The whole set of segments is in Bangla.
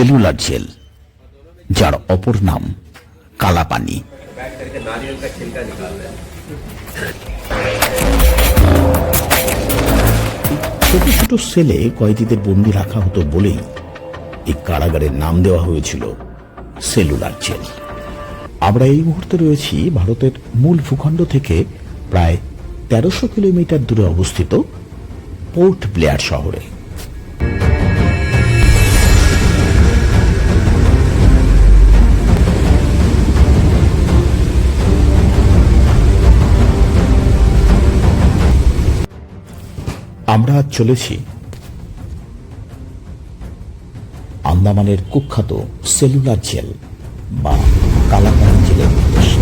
সেলুলার জেল, যার অপর নাম কালাপানি। ছোট ছোট সেলে কয়েদিদের বন্দি রাখা হতো বলেই এই কারাগারের নাম দেওয়া হয়েছিল সেলুলার জেল। আমরা এই মুহূর্তে রয়েছি ভারতের মূল ভূখণ্ড থেকে প্রায় তেরোশো কিলোমিটার দূরে অবস্থিত পোর্ট ব্লেয়ার শহরে। আমরা আজ চলেছি আন্দামানের কুখ্যাত সেলুলার জেল বা কালাকান জেলের উদ্দেশ্যে।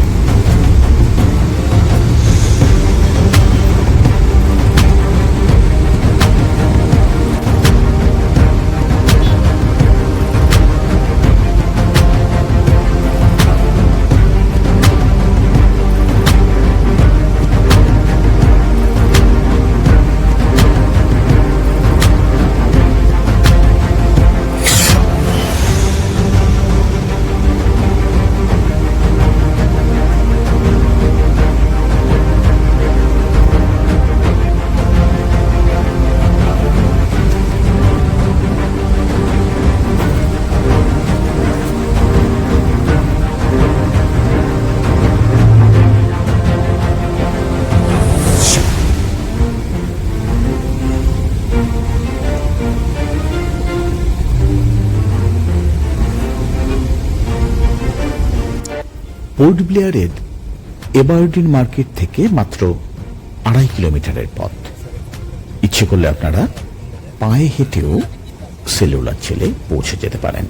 পোর্ট ব্লেয়ারের এবারডিন মার্কেট থেকে মাত্র আড়াই কিলোমিটারের পথ। ইচ্ছে করলে আপনারা পায়ে হেঁটেও সেলুলার ছেলে পৌঁছে যেতে পারেন।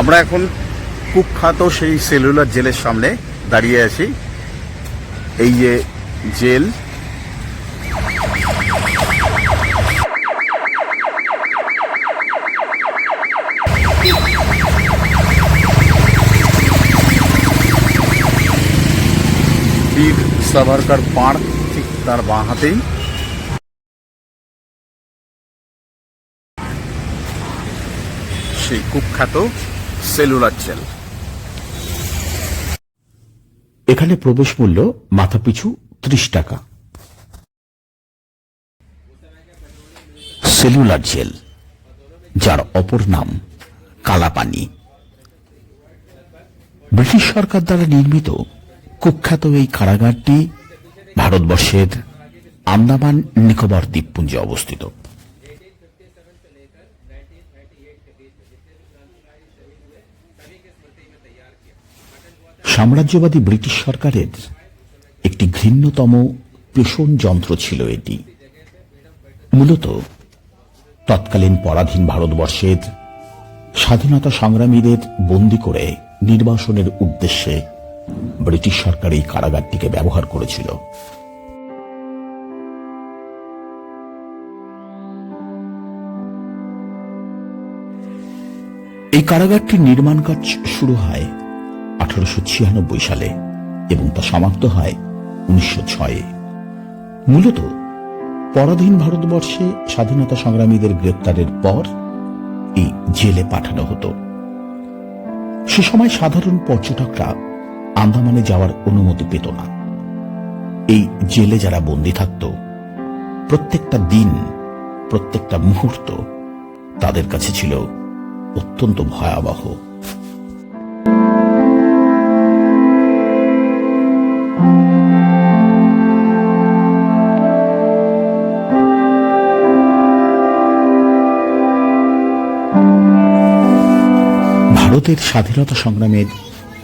আমরা এখন কুখ্যাত সেই সেলুলার জেলের সামনে দাঁড়িয়ে আছি। এই যে জেল। বীর সাভারকার পাড় ঠিক তার বাঁ হাতেই। সেই কুখ্যাত সেলুলার জেল। এখানে প্রবেশ মূল্য মাথাপিছু ত্রিশ টাকা। সেলুলার জেল, যার অপর নাম কালাপানি। ব্রিটিশ সরকার দ্বারা নির্মিত কুখ্যাত এই কারাগারটি ভারতবর্ষের আন্দামান নিকোবর দ্বীপপুঞ্জে অবস্থিত। সাম্রাজ্যবাদী ব্রিটিশ সরকারের একটি ঘৃণ্যতম পেষণ যন্ত্র ছিল এটি। মূলত তৎকালীন পরাধীন ভারতবর্ষের স্বাধীনতা সংগ্রামীদের বন্দী করে নির্বাসনের উদ্দেশ্যে ব্রিটিশ সরকার এই কারাগারটিকে ব্যবহার করেছিল। এই কারাগারটির নির্মাণ কাজ শুরু হয় আঠারোশো ছিয়ানব্বই সালে এবং তা সমাপ্ত হয় উনিশশো ছয়ে। মূলত পরাধীন ভারতবর্ষে স্বাধীনতা সংগ্রামীদের গ্রেপ্তারের পর এই জেলে পাঠানো হতো। সে সময় সাধারণ পর্যটকরা আন্দামানে যাওয়ার অনুমতি পেত না। এই জেলে যারা বন্দী থাকত, প্রত্যেকটা দিন, প্রত্যেকটা মুহূর্ত তাদের কাছে ছিল অত্যন্ত ভয়াবহ। ভারতের স্বাধীনতা সংগ্রামের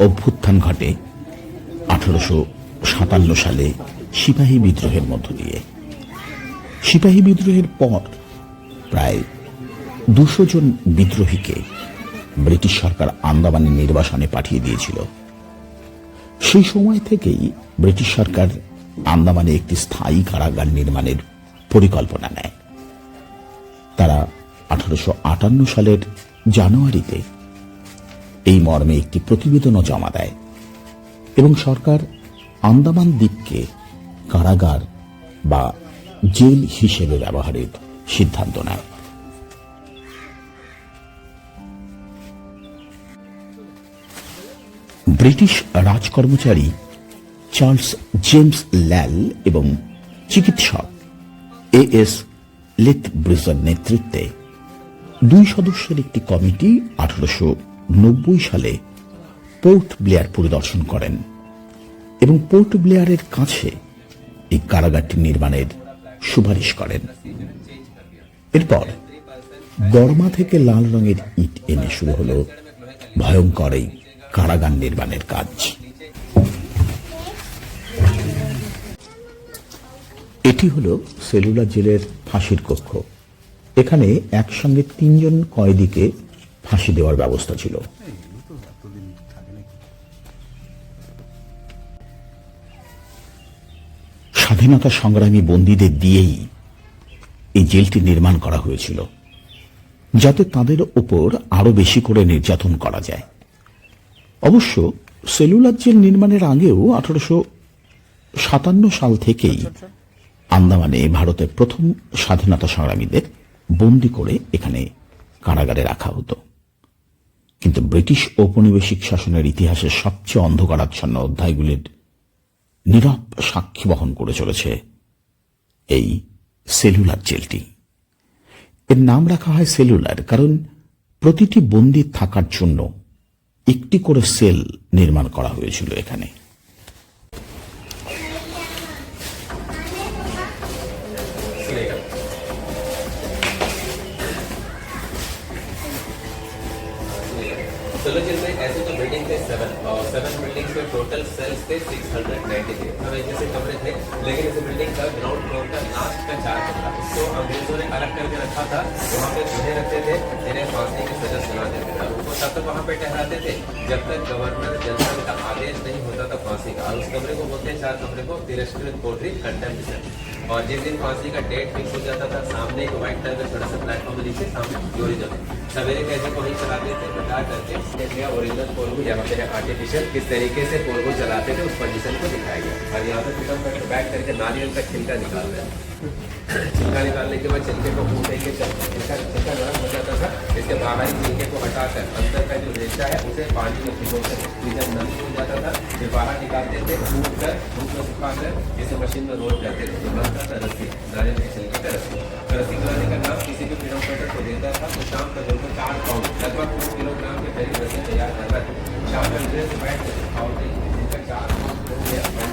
অভ্যুত্থান ঘটে আঠারোশো সাতান্ন সালে সিপাহী বিদ্রোহের মধ্য দিয়ে। সিপাহী বিদ্রোহের পর প্রায় দুশো জন বিদ্রোহীকে ব্রিটিশ সরকার আন্দামানে নির্বাসনে পাঠিয়ে দিয়েছিল। সেই সময় থেকেই ব্রিটিশ সরকার আন্দামানে একটি স্থায়ী কারাগার নির্মাণের পরিকল্পনা নেয়। তারা আঠারোশো আটান্ন সালের জানুয়ারিতে এই মর্মে একটি প্রতিবেদনও জমা দেয়। এবং সরকার আন্দামান দ্বীপকে কারাগার বা জেল হিসেবে ব্যবহারের সিদ্ধান্ত নেয়। ব্রিটিশ রাজকর্মচারী চার্লস জেমস ল্যাল এবং চিকিৎসক এ এস লেথ ব্রিজের নেতৃত্বে দুই সদস্যের একটি কমিটি আঠারোশো নব্বই সালে পোর্ট ব্লেয়ার পরিদর্শন করেন এবং পোর্ট ব্লেয়ারের কাছে এই কারাগারটি নির্মাণের সুপারিশ করেন। এরপর বর্মা থেকে লাল রঙের ইট এনে শুরু হলো ভয়ঙ্কর এই কারাগার নির্মাণের কাজ। এটি হল সেলুলার জেলের ফাঁসির কক্ষ। এখানে একসঙ্গে তিনজন কয়েদিকে ফাঁসি দেওয়ার ব্যবস্থা ছিল। স্বাধীনতা সংগ্রামী বন্দীদের দিয়েই এই জেলটি নির্মাণ করা হয়েছিল, যাতে তাদের ওপর আরও বেশি করে নির্যাতন করা যায়। অবশ্য সেলুলার জেল নির্মাণের আগেও আঠারোশো সাতান্ন সাল থেকেই আন্দামানে ভারতের প্রথম স্বাধীনতা সংগ্রামীদের বন্দি করে এখানে কারাগারে রাখা হতো। কিন্তু ব্রিটিশ ঔপনিবেশিক শাসনের ইতিহাসের সবচেয়ে অন্ধকারাচ্ছন্ন অধ্যায়গুলির নীরব সাক্ষী বহন করে চলেছে এই সেলুলার জেলটি। এর নাম রাখা হয় সেলুলার কারণ প্রতিটি বন্দি থাকার জন্য একটি করে সেল নির্মাণ করা হয়েছিল এখানে। थे सिक्स हंड्रेड नाइन्टी थे। अब एक जैसे कमरे थे लेकिन इस बिल्डिंग का ग्राउंड फ्लोर का लास्ट का चार कमरा तो अंग्रेज़ों ने अलग करके रखा था, वहाँ पे चूहे रखते थे, जिन्हें फांसी की सजा सुना देते थे। उनको तब तक वहाँ पे ठहराते थे, जब तक गवर्नर जनरल का आदेश नहीं होता था फांसी का। और उस कमरे को बोलते हैं, चार कमरे को तिरस्कृत कोटरी कंटेम्पशन और जिस दिन फांसी का डेट फिक्स हो जाता था, सामने एक व्हाइट कलर का छोटा सा प्लेटफॉर्म नीचे सामने ओरिजिनल सवेरे कैसे को ही चलाते थे, बता करके ओरिजिनल पोलगो यहाँ पे है आर्टिफिशियल किस तरीके से पोलगो चलाते थे, उस कंडीशन को दिखाया गया। और यहाँ पे फिटम बैक करके नारियल का छिलका निकाल रहे हैं। छिलका निकालने के बाद छिलके को कूटेंगे छिलका छिलका नरम हो जाता था, इसके बाहरी छिलके को हटाकर अंदर का जो रेशा है, उसे पानी में भिगोकर फ्रीजर नमी हो जाता था, फिर बाहर निकालते थे कूट कर, धूप में सुखाकर, इसे मशीन में रोल करते थे तो बनता था रस्सी नारियल के छिलके का रस्सी। तो रस्सी बनाने का काम किसी भी फाइटर को देता था तो शाम तक उनको चार पाउंड, लगभग दो किलोग्राम के करीब रस्सी तैयार करता था। शाम में ड्रेस बैठ कर खाओ चार पाउंड हो गया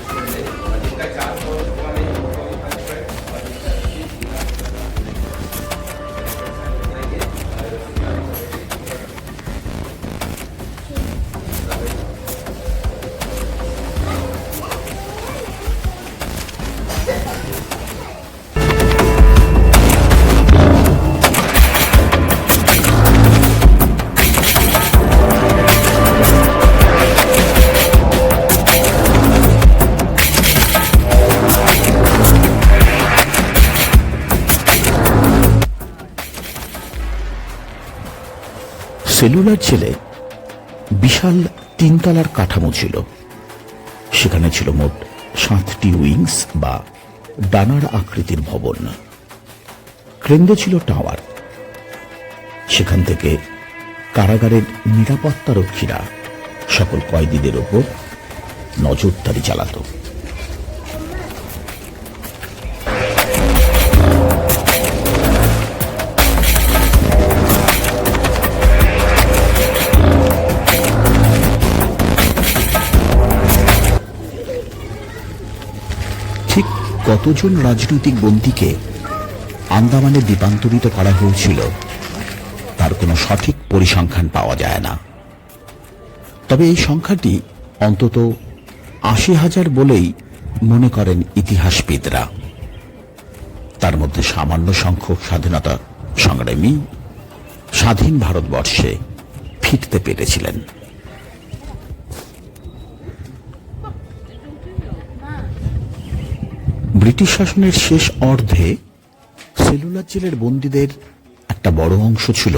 সেলুলার জেলে বিশাল তিনতলার কাঠামো ছিল। সেখানে ছিল মোট সাতটি উইংস বা ডানার আকৃতির ভবন। কেন্দ্রে ছিল টাওয়ার। সেখান থেকে কারাগারের নিরাপত্তারক্ষীরা সকল কয়েদিদের ওপর নজরদারি চালাতো। কতজন রাজনৈতিক বন্দীকে আন্দামানে দ্বীপান্তরিত করা হয়েছিল, তার কোনো সঠিক পরিসংখ্যান পাওয়া যায় না। তবে এই সংখ্যাটি অন্তত আশি হাজার বলেই মনে করেন ইতিহাসবিদরা। তার মধ্যে সামান্য সংখ্যক স্বাধীনতা সংগ্রামী স্বাধীন ভারতবর্ষে ফিরতে পেরেছিলেন। ব্রিটিশ শাসনের শেষ অর্ধে সেলুলার জেলের বন্দীদের একটা বড় অংশ ছিল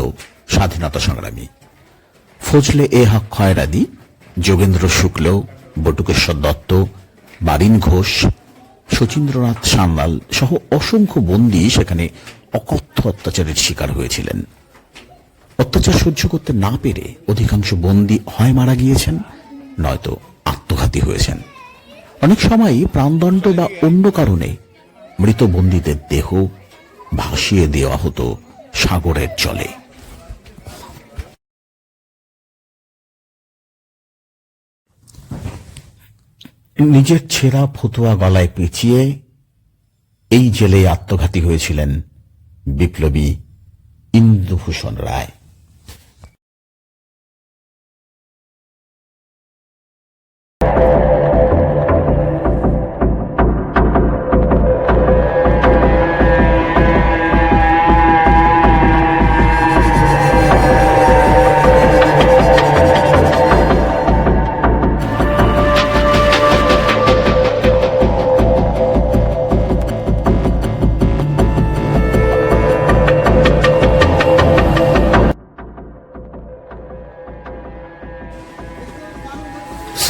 স্বাধীনতা সংগ্রামী। ফজলে এ হক খয়রাদি, যোগেন্দ্র শুক্ল, বটুকেশ্বর দত্ত, বারিন ঘোষ, শচীন্দ্রনাথ সান্যাল সহ অসংখ্য বন্দী সেখানে অকথ্য অত্যাচারের শিকার হয়েছিলেন। অত্যাচার সহ্য করতে না পেরে অধিকাংশ বন্দী হয় মারা গিয়েছেন, নয়তো আত্মঘাতী হয়েছেন। অনেক সময় প্রাণদণ্ড বা অন্য কারণে মৃত বন্দীদের দেহ ভাসিয়ে দেওয়া হতো সাগরের জলে। নিজের ছেঁড়া ফতুয়া গলায় পেঁচিয়ে এই জেলে আত্মঘাতী হয়েছিলেন বিপ্লবী ইন্দুভূষণ রায়।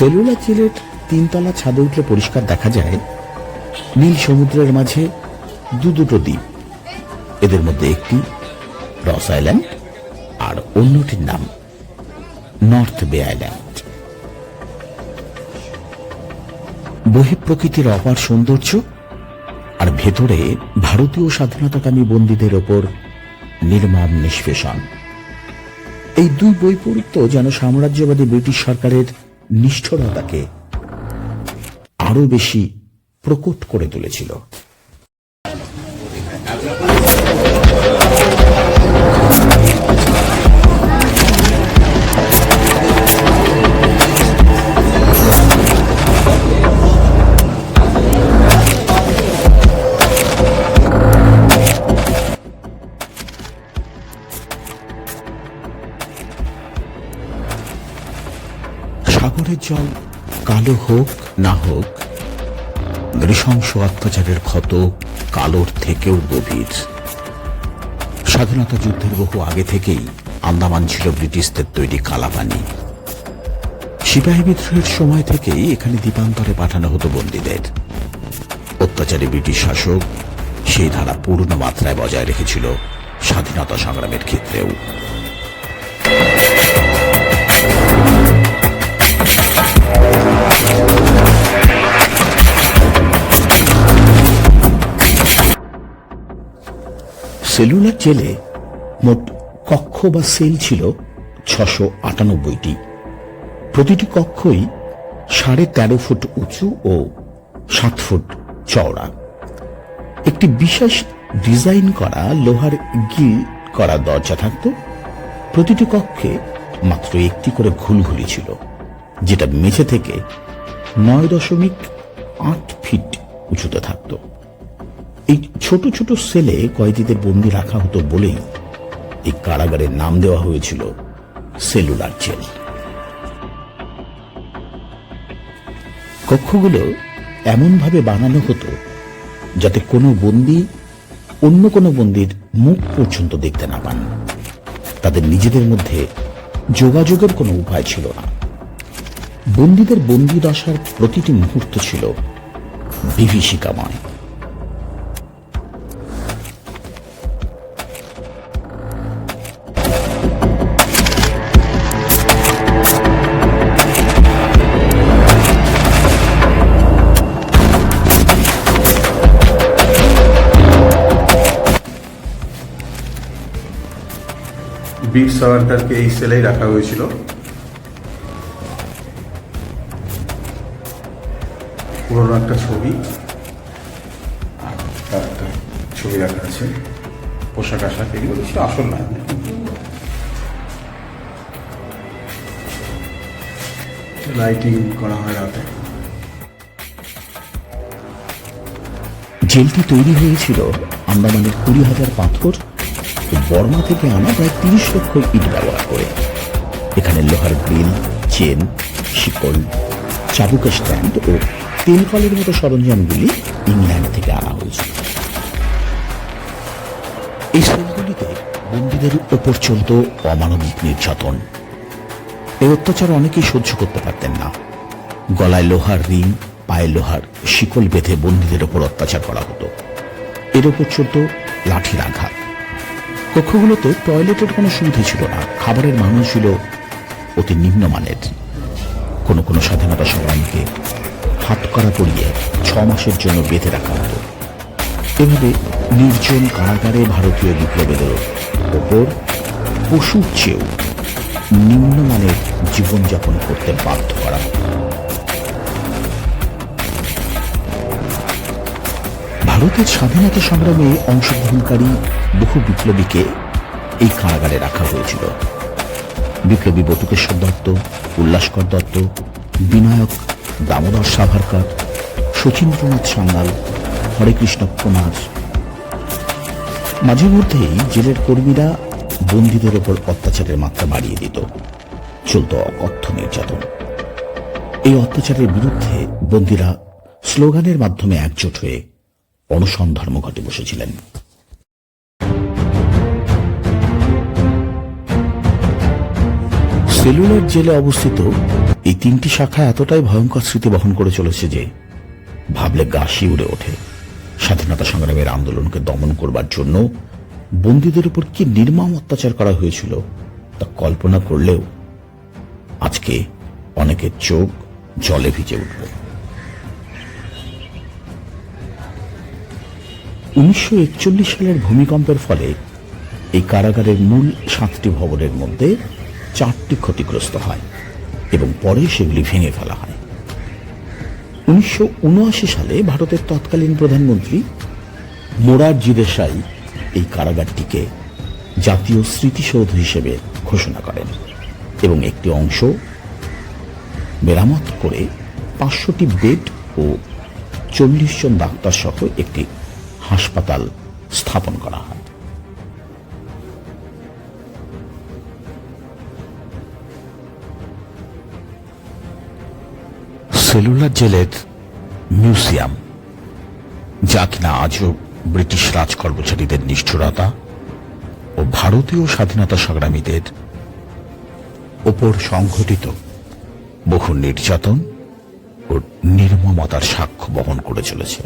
সেলুলার জেলের তিনতলা ছাদে উঠলে পরিষ্কার দেখা যায়, নীল সমুদ্রের মাঝে দু দুটো দ্বীপ। এদের মধ্যে একটি রস আইল্যান্ড আর অন্যটির নাম নর্থ বে আইল্যান্ড। বহিঃপ্রকৃতির অপার সৌন্দর্য আর ভেতরে ভারতীয় স্বাধীনতাকামী বন্দীদের ওপর নির্মম নিষ্পেষণ। এই দুই বৈপরীত্য যেন সাম্রাজ্যবাদী ব্রিটিশ সরকারের নিষ্ঠুরতাকে আরও বেশি প্রকট করে তুলেছিল। জল কালো হোক, না হোক, নৃশংস অত্যাচারের ক্ষত কালোর থেকেও গভীর। স্বাধীনতা যুদ্ধের বহু আগে থেকেই আন্দামান ছিল ব্রিটিশদের তৈরি কালাপানি। সিপাহী বিদ্রোহের সময় থেকেই এখানে দ্বীপান্তরে পাঠানো হতো বন্দীদের। অত্যাচারী ব্রিটিশ শাসক সেই ধারা পূর্ণ মাত্রায় বজায় রেখেছিল স্বাধীনতা সংগ্রামের ক্ষেত্রেও। সেলুলার জেলে মোট কক্ষ বা সেল ছিল ছশো আটানব্বইটি। প্রতিটি কক্ষই সাড়ে তেরো ফুট উঁচু ও সাত ফুট চওড়া। একটি বিশেষ ডিজাইন করা লোহার গিল করা দরজা থাকত। প্রতিটি কক্ষে মাত্র একটি করে ঘুলঘুলি ছিল, যেটা মেঝে থেকে নয় দশমিক আট ফিট উঁচুতে থাকতো। এই ছোট ছোট সেলে কয়েদিদের বন্দি রাখা হতো বলেই এই কারাগারের নাম দেওয়া হয়েছিল সেলুলার জেল। কক্ষগুলো এমনভাবে বানানো হতো যাতে কোনো বন্দি অন্য কোনো বন্দির মুখ পর্যন্ত দেখতে না পান। তাদের নিজেদের মধ্যে যোগাযোগের কোনো উপায় ছিল না। বন্দীদের বন্দি দশার প্রতিটি মুহূর্ত ছিল বিভীষিকাময়। বীর সাভারকারকে এই সেলেই রাখা হয়েছিল। পুরোনো একটা ছবি। একটা ছবি রাখা আছে। পোশাক আশাক, এগুলো ছিল আসল না। লাইটিং করা হয় রাতে। জেলটি তৈরি হয়েছিল আন্দামানের কুড়ি হাজার পাথর বর্মা থেকে আনা প্রায় তিরিশ লক্ষ ইট ব্যবহার করে। এখানে লোহার গ্রিল, চেন, শিকল, চাবুকের স্ট্যান্ড ও তেল কলের মতো সরঞ্জামগুলি ইংল্যান্ড থেকে আনা হয়েছে। এই সেলগুলিতে বন্দীদের ওপর চলত অমানবিক নির্যাতন। এই অত্যাচার অনেকেই সহ্য করতে পারতেন না। গলায় লোহার রিং, পায়ে লোহার শিকল বেঁধে বন্দীদের ওপর অত্যাচার করা হতো। এর ওপর চলত লাঠির আঘাত। কক্ষগুলোতে টয়লেটের কোনো সুবিধা ছিল না। খাবারের মানও ছিল অতি নিম্নমানের। কোনো কোনো স্বাধীনতা সংগ্রামীকে হাত করা পড়িয়ে ছ মাসের জন্য বেঁধে রাখা হতো। এভাবে নির্জন কারাগারে ভারতীয় বিপ্লবীদের ওপর পশুর চেয়েও নিম্নমানের জীবনযাপন করতে বাধ্য করা হতো। ভারতের স্বাধীনতা সংগ্রামে অংশগ্রহণকারী বহু বিপ্লবীকে এই কারাগারে রাখা হয়েছিল। বিপ্লবী বটুকেশ্বর দত্ত, উল্লাসকর দত্ত, বিনায়ক দামোদর সাভারকর শচীন্দ্রনাথ সান্যাল, হরেকৃষ্ণ কুমার। মাঝে মধ্যেই জেলের কর্মীরা বন্দীদের ওপর অত্যাচারের মাত্রা বাড়িয়ে দিত। চলত অকথ্য নির্যাতন। এই অত্যাচারের বিরুদ্ধে বন্দীরা স্লোগানের মাধ্যমে একজোট হয়ে অনশন ধর্মঘটে বসেছিলেন। সেলুলার জেলে অবস্থিত এই তিনটি শাখা এতটাই ভয়ঙ্কর স্মৃতি বহন করে চলেছে যে, ভাবলে গা শিউরে ওঠে। স্বাধীনতা সংগ্রামের আন্দোলনকে দমন করবার জন্য বন্দীদের উপর কি নির্মম অত্যাচার করা হয়েছিল, তা কল্পনা করলেও আজকে অনেকের চোখ জলে ভিজে উঠবে। উনিশশো একচল্লিশ সালের ভূমিকম্পের ফলে এই কারাগারের মূল সাতটি ভবনের মধ্যে চারটি ক্ষতিগ্রস্ত হয় এবং পরে সেগুলি ভেঙে ফেলা হয়। উনিশশো উনআশি সালে ভারতের তৎকালীন প্রধানমন্ত্রী মোরারজি দেশাই এই কারাগারটিকে জাতীয় স্মৃতিসৌধ হিসেবে ঘোষণা করেন এবং একটি অংশ মেরামত করে পাঁচশোটি বেড ও চল্লিশ জন ডাক্তার সহ একটি হাসপাতাল স্থাপন করা হয়। সেলুলার জেলের মিউজিয়াম, যা কিনা আজও ব্রিটিশ রাজ কর্মচারীদের নিষ্ঠুরতা ও ভারতীয় স্বাধীনতা সংগ্রামীদের ওপর সংঘটিত বহু নির্যাতন ও নির্মমতার সাক্ষ্য বহন করে চলেছে।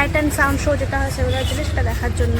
লাইট অ্যান্ড সাউন্ড শো যেটা হয় সেগুলো সেটা দেখার জন্য।